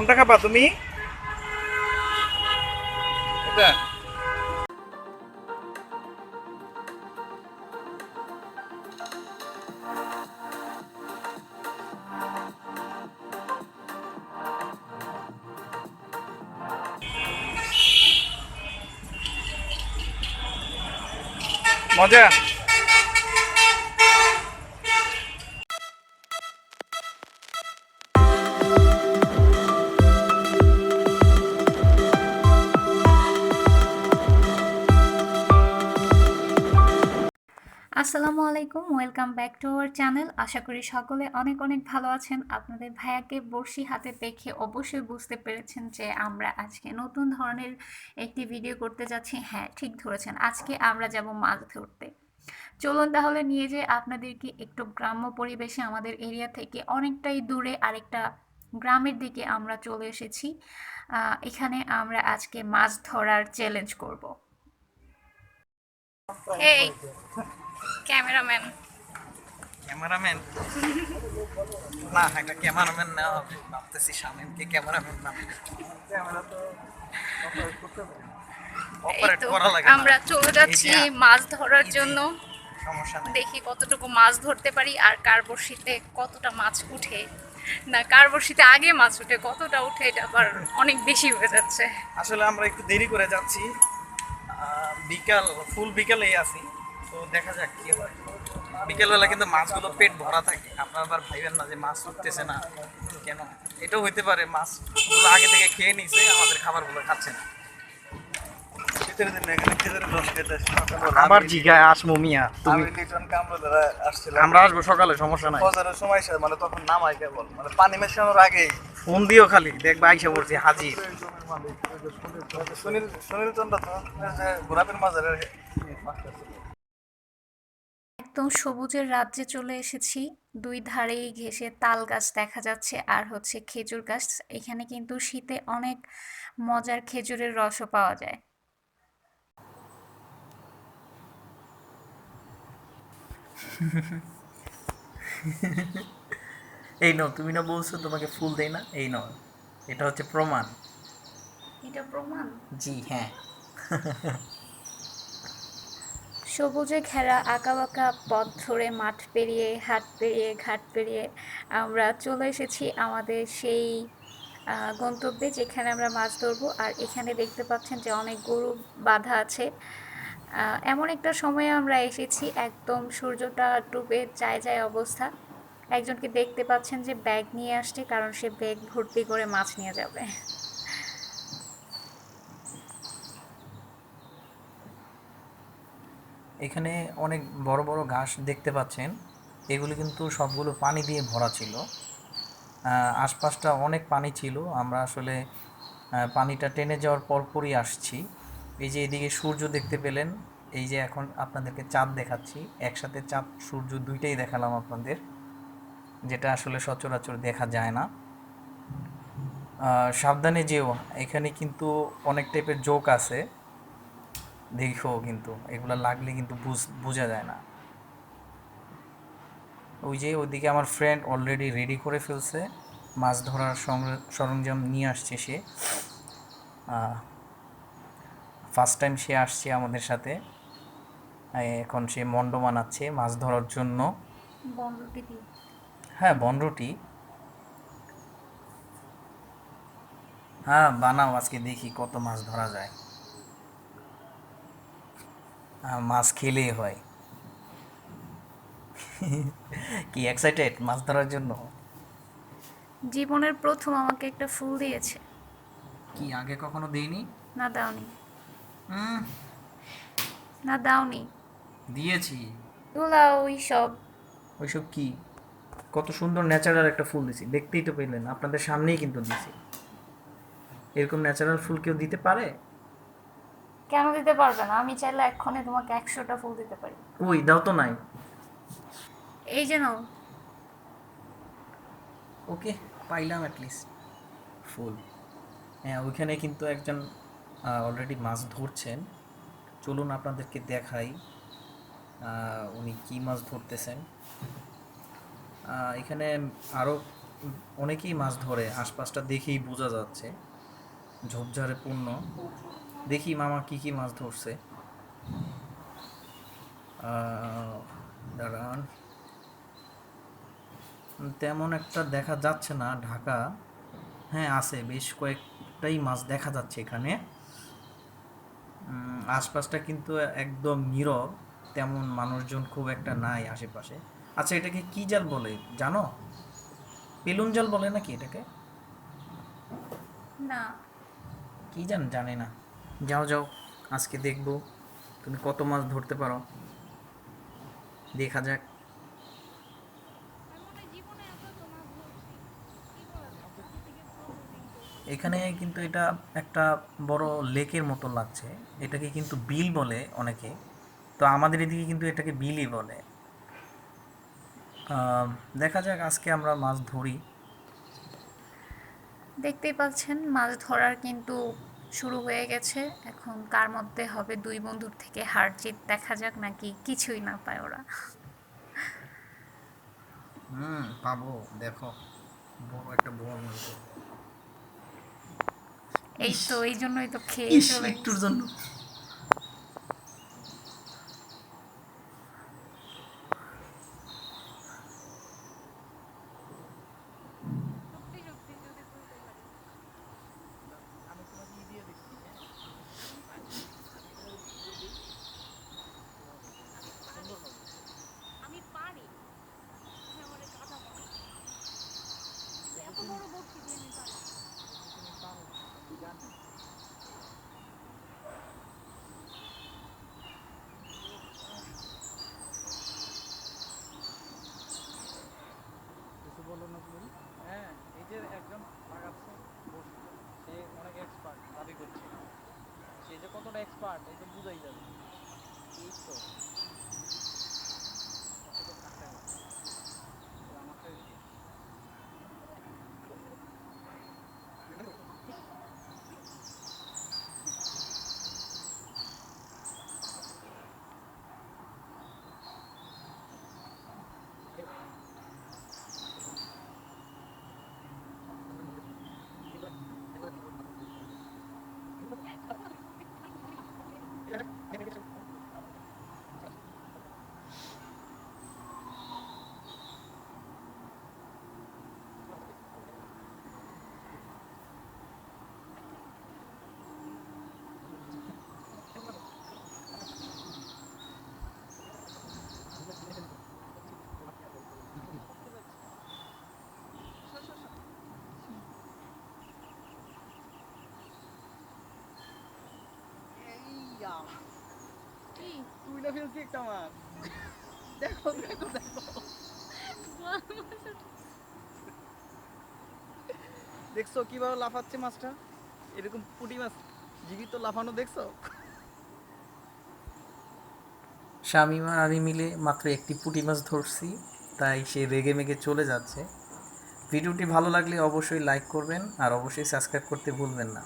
কোনটা খাবা তুমি এটা মজা আসসালামু আলাইকুম, welcome back to our channel. আশা করি সকলে অনেক অনেক ভালো আছেন। আপনাদের ভাইয়াকে বড়শি হাতে দেখে অবশ্যই বুঝতে পেরেছেন যে আমরা আজকে নতুন ধরনের একটি ভিডিও করতে যাচ্ছি। হ্যাঁ ঠিক ধরেছেন, আজকে আমরা যাব মাছ ধরতে। চলুন তাহলে নিয়ে যে আপনাদেরকে একটু গ্রাম্য পরিবেশে আমাদের এরিয়া থেকে অনেকটাই দূরে আরেকটা গ্রামের দিকে আমরা চলে এসেছি। এখানে আমরা আজকে মাছ ধরার চ্যালেঞ্জ করব। এই ক্যামেরাম্যান। ক্যামেরাম্যান? না একটা ক্যামেরাম্যান নেওয়া হবে ভাবতেছি শামিমকে ক্যামেরাম্যান না। ক্যামেরা তো অপারেট করা লাগে না। আমরা চলে যাচ্ছি মাছ ধরার জন্য। সমস্যা দেখি কতটুকু মাছ ধরতে পারি আর কার বড়শিতে কতটা মাছ উঠে। না কার বড়শিতে আগে মাছ উঠে কতটা উঠে এটা আবার অনেক বেশি হয়ে যাচ্ছে। আসলে আমরা একটু দেরি করে যাচ্ছি। বিকাল ফুল বিকালেই আছি। তো দেখা যাক কি হয়। বিকেলবেলা কিন্তু মাছগুলো পেট ভরা থাকে। আপনারা আবার ভাইবেন না যে মাছ উঠতেছে না। কেন? এটাও হইতে পারে মাছগুলো আগে থেকে খেয়ে নিছে আমাদের খাবারগুলো খাচ্ছে না। আবার জিগায় মিয়া তুমি আমরা আসব সকালে সমস্যা নাই। ফজরের সময় সে- মানে তখন নামাই কেবল। মানে পানি মেশানোর আগেই। ফোন দিও খালি দেখবা আইসা পড়ছি হাজির। সুনীল সুনীল চন্দ্র তো গোলাপের মাজারের একদম সবুজের রাজ্যে চলে এসেছি। দুই ধারেই ঘেঁষে তাল গাছ দেখা যাচ্ছে আর হচ্ছে খেজুর গাছ। এখানে কিন্তু শীতে অনেক মজার খেজুরের রসও পাওয়া যায়। এই নাও তুমি না বলছো তোমাকে ফুল দেই না? এই নাও এটা হচ্ছে প্রমাণ। এটা প্রমাণ? জি হ্যাঁ। সবুজে ঘেরা আঁকাবাঁকা পথ ধরে মাঠ পেরিয়ে, হাট পেরিয়ে, ঘাট পেরিয়ে আমরা চলে এসেছি আমাদের সেই গন্তব্যে যেখানে আমরা মাছ ধরবো। আর এখানে দেখতে পাচ্ছেন যে অনেক গরু বাধা আছে। এমন একটা সময়ে আমরা এসেছি, একদম সূর্যটা ডুবে যায় যায় অবস্থা। একজনকে দেখতে পাচ্ছেন যে ব্যাগ নিয়ে আসছে, কারণ সে ব্যাগ ভর্তি করে মাছ নিয়ে যাবে। এখানে অনেক বড় বড় ঘাস দেখতে পাচ্ছেন। এগুলি কিন্তু সবগুলো পানি দিয়ে ভরা ছিল। আশপাশটা অনেক পানি ছিল। আমরা আসলে পানিটা টেনে যাওয়ার পরপরই আসছি। এই যে এদিকে সূর্য দেখতে পেলেন, এই যে এখন আপনাদেরকে চাঁদ দেখাচ্ছি। একসাথে চাঁদ, সূর্য দুইটাই দেখালাম আপনাদের, যেটা আসলে সচরাচর দেখা যায় না। সাবধানে যেও, এখানে কিন্তু অনেক টাইপের জোক আছে। দেখো কিন্তু এগুলো লাগলে কিন্তু বুঝ বোঝা যায় না। ওই যে ওইদিকে আমার ফ্রেন্ড অলরেডি রেডি করে ফেলছে মাছ ধরার সংর- সরঞ্জাম নিয়ে আসছে সে। ফার্স্ট টাইম সে আসছে আমাদের সাথে। এখন সে মন্ড বানাচ্ছে মাছ ধরার জন্য। হ্যাঁ বনরুটি হ্যাঁ বানাও আজকে দেখি কত মাছ ধরা যায়। মাছ খেলেই হয়। কি এক্সাইটেড মাছ ধরার জন্য? জীবনের প্রথম আমাকে একটা ফুল দিয়েছে। কি আগে কখনো দেইনি? না দাওনি। হুম না দাওনি। দিয়েছি। এগুলা ওই সব ওইসব কি? কত সুন্দর ন্যাচারাল একটা ফুল দিছি দেখতেই তো পেলেন আপনাদের সামনেই কিন্তু দিছি এরকম ন্যাচারাল ফুল কেউ দিতে পারে? কেন দিতে পারবে না? আমি চাইলে এক্ষণে তোমাকে একশোটা ফুল দিতে পারি। ওই দাও তো নাই। এই যে নাও। ওকে পাইলাম অ্যাটলিস্ট ফুল। হ্যাঁ ওইখানে কিন্তু একজন অলরেডি মাছ ধরছেন। চলুন আপনাদেরকে দেখাই উনি কি মাছ ধরতেছেন। এখানে আরও অনেকেই মাছ ধরে আশপাশটা দেখেই বোঝা যাচ্ছে। ঝোপঝাড়ে পূর্ণ। দেখি মামা কি কি মাছ ধরছে। দাঁড়ান। তেমন একটা দেখা যাচ্ছে না ঢাকা। হ্যাঁ আছে বেশ কয়েকটাই মাছ দেখা যাচ্ছে এখানে। আশপাশটা কিন্তু একদম নীরব তেমন মানুষজন খুব একটা নাই আশেপাশে। আচ্ছা এটাকে কি জাল বলে জানো? বেলুন জাল বলে নাকি এটাকে? না। কি জান জানে না। যাও যাও, আজকে দেখব। তুমি কত মাছ ধরতে পারো? দেখা যাক। এখানে কিন্তু এটা একটা বড় লেকের মতো লাগছে। এটাকে কিন্তু বিল বলে অনেকে। তো আমাদের এদিকে কিন্তু এটাকে বিলই বলে। দেখা যাক আজকে আমরা মাছ ধরি। দেখতেই পাচ্ছেন, মাছ ধরার কিন্তু শুরু হয়ে গেছে। এখন কার মধ্যে হবে দুই বন্ধুর থেকে হার জিত দেখা যাক নাকি কিছুই না পায় ওরা। হুম পাবো। দেখো বড় একটা বড় এই তো এই জন্যই তো খেয়ে একটুর জন্য আমি পারি হ্যাঁ, ওরে কাঁথা পারি। এত বড় বড়শি দিয়ে আমি পারি। কিছু বলো না তুমি হ্যাঁ এই যে একজন লাগাচ্ছে বসছে সে অনেক এক্সপার্ট দাবি করছে সে যে কতটা এক্সপার্ট একদম বুঝাই যাবে। এই তো কতটা টাকা আছে। তো আমাকে কি? তুই না ফেলছি একটা মাছ। দেখো দেখো দেখো। দেখছ কীভাবে লাফাচ্ছে মাছটা? এরকম পুঁটি মাছ জীবিত লাফানো দেখছ? শামিমা আর আমি মিলে মাত্র একটি পুঁটি মাছ ধরছি, তাই সে রেগে মেগে চলে যাচ্ছে। ভিডিওটি ভালো লাগলে অবশ্যই লাইক করবেন, আর অবশ্যই সাবস্ক্রাইব করতে ভুলবেন না।